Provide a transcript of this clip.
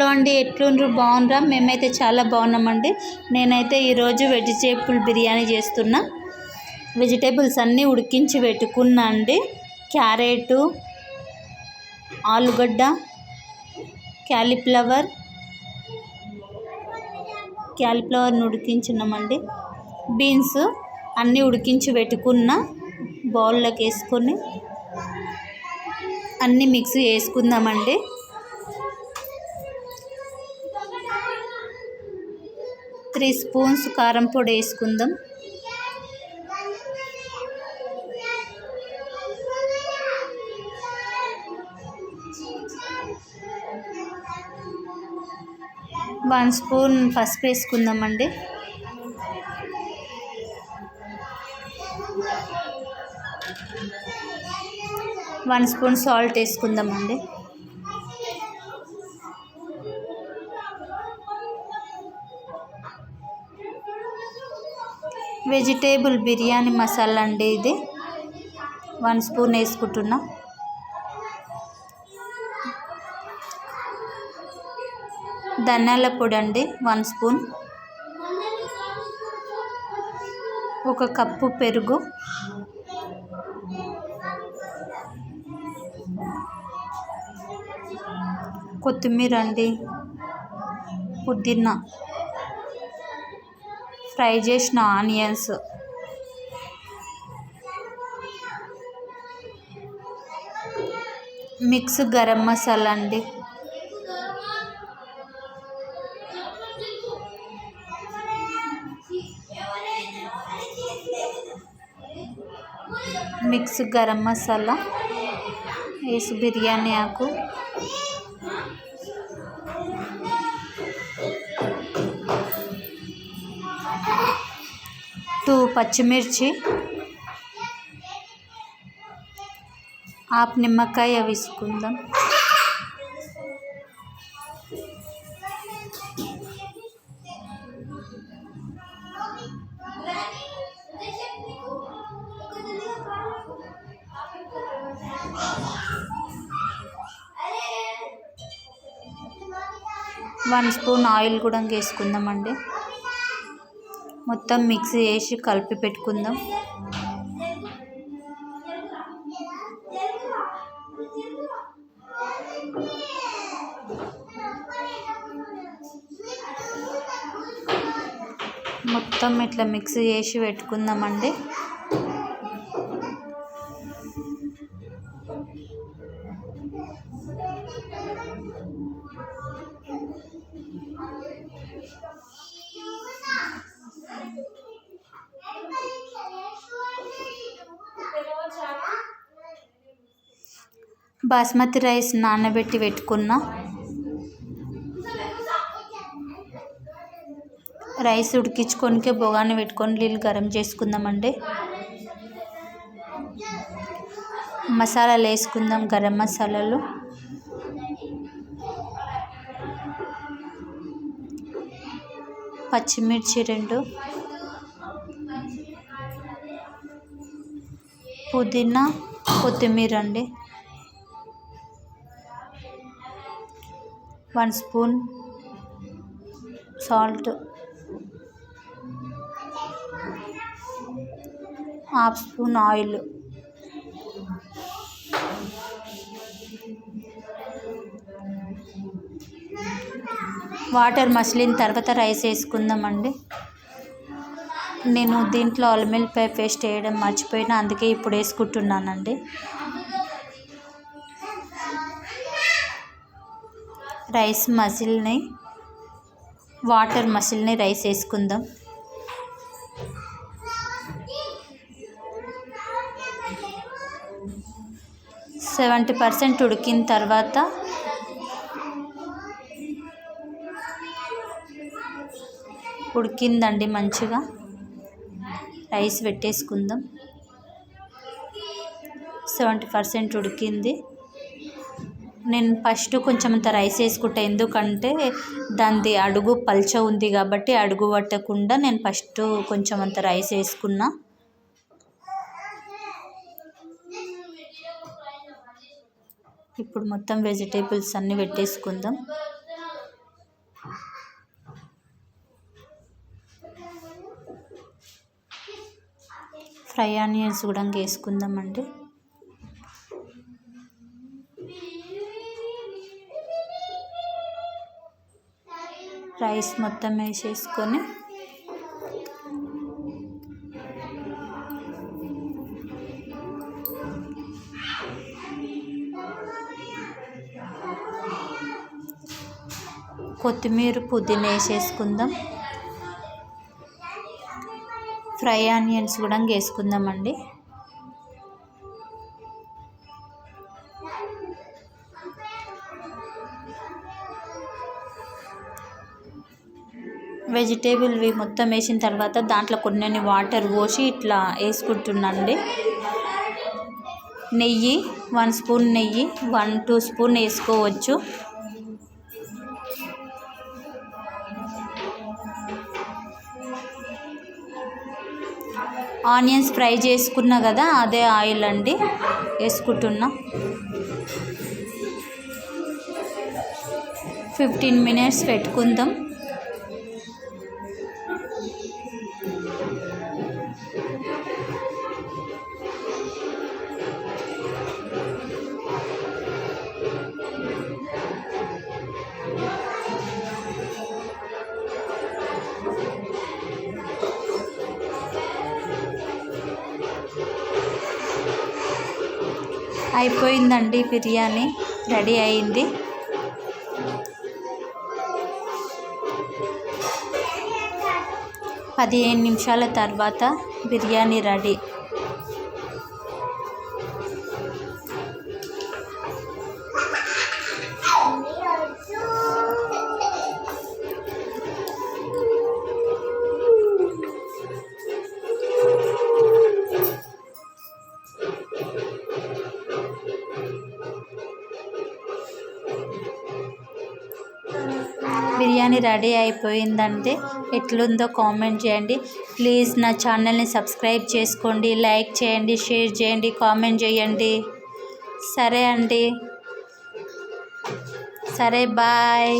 Hello అండి ఎట్లుండ్రు? బాగుండ్రా? మేమైతే చాలా బాగున్నామండి. నేనైతే ఈరోజు వెజిటేబుల్ బిర్యానీ చేస్తున్నా. వెజిటేబుల్స్ అన్నీ ఉడికించి పెట్టుకున్నా అండి. క్యారెటు ఆలుగడ్డ క్యాలీఫ్లవర్ క్యాలీఫ్లవర్ని ఉడికించున్నామండి బీన్స్ అన్నీ ఉడికించి పెట్టుకున్న బౌల్లోకి వేసుకొని అన్నీ మిక్స్ చేసుకుందామండి త్రీ స్పూన్స్ కారం పొడి వేసుకుందాం. వన్ స్పూన్ పసుపు వేసుకుందామండి. వన్ స్పూన్ సాల్ట్ వేసుకుందామండి. వెజిటేబుల్ బిర్యానీ మసాలా అండి ఇది. వన్ స్పూన్ వేసుకుంటున్నా. ధనియాల పొడి అండి వన్ స్పూన్. ఒక కప్పు పెరుగు. కొత్తిమీర అండి పుదీనా. ఫ్రై చేసిన ఆనియన్స్. మిక్స్ గరం మసాలా అండి. మిక్స్ గరం మసాలా. వేసి బిర్యానీ ఆకు. టూ పచ్చిమిర్చి ఆపు నిమ్మకాయ వేసుకుందాం. వన్ స్పూన్ ఆయిల్ కూడా వేసుకుందామండి. మొత్తం మిక్స్ చేసి కలిపి పెట్టుకుందాం. మొత్తం ఇట్లా మిక్స్ చేసి పెట్టుకుందామండి. బాస్మతి రైస్ నానబెట్టి పెట్టుకున్న. రైస్ ఉడికించుకొనికే బొగాని పెట్టుకొని నీళ్ళు గరం చేసుకుందామండి. మసాలాలు వేసుకుందాం గరం మసాలాలు. పచ్చిమిర్చి రెండు. పుదీనా కొత్తిమీర అండి. One spoon salt half spoon oil. Water మసిలిన తర్వాత రైస్ వేసుకుందామండి. నేను దీంట్లో అల్లిమిరపకాయ పేస్ట్ వేయడం మర్చిపోయినా అందుకే ఇప్పుడు వేసుకుంటున్నానండి రైస్ మసిల్ని వాటర్ మసిల్ని రైస్ వేసుకుందాం. సెవెంటీ పర్సెంట్ ఉడికిన తర్వాత ఉడికిందండి మంచిగా. రైస్ పెట్టేసుకుందాం. సెవెంటీ పర్సెంట్ ఉడికింది. నేను ఫస్ట్ కొంచెం అంత రైస్ వేసుకుంటా. ఎందుకంటే దానిది అడుగు పల్చ ఉంది కాబట్టి అడుగు పట్టకుండా నేను ఫస్ట్ కొంచెం అంత రైస్ వేసుకున్నా. ఇప్పుడు మొత్తం వెజిటేబుల్స్ అన్నీ పెట్టేసుకుందాం. ఫ్రై ఆనియన్స్ కూడా వేసుకుందామండి. రైస్ మొత్తం వేసేసుకొని కొత్తిమీర పుదీనా వేసేసుకుందాం. ఫ్రై ఆనియన్స్ కూడా వేసుకుందామండి. వెజిటేబుల్వి మొత్తం వేసిన తర్వాత దాంట్లో కొన్ని వాటర్ పోసి ఇట్లా వేసుకుంటున్నాండి. నెయ్యి వన్ స్పూన్ నెయ్యి వన్ టూ స్పూన్ వేసుకోవచ్చు. ఆనియన్స్ ఫ్రై చేసుకున్నా కదా అదే ఆయిల్ అండి వేసుకుంటున్నా. ఫిఫ్టీన్ మినిట్స్ పెట్టుకుందాం. అయిపోయిందండి బిర్యానీ. రెడీ అయింది. పదిహేను నిమిషాల తర్వాత బిర్యానీ రెడీ. రెడీ అయిపోయిందంటే ఎట్లుందో కామెంట్ చేయండి. ప్లీజ్ నా ఛానల్ని సబ్స్క్రైబ్ చేసుకోండి లైక్ చేయండి షేర్ చేయండి కామెంట్ చేయండి. సరే అండి. సరే బాయ్.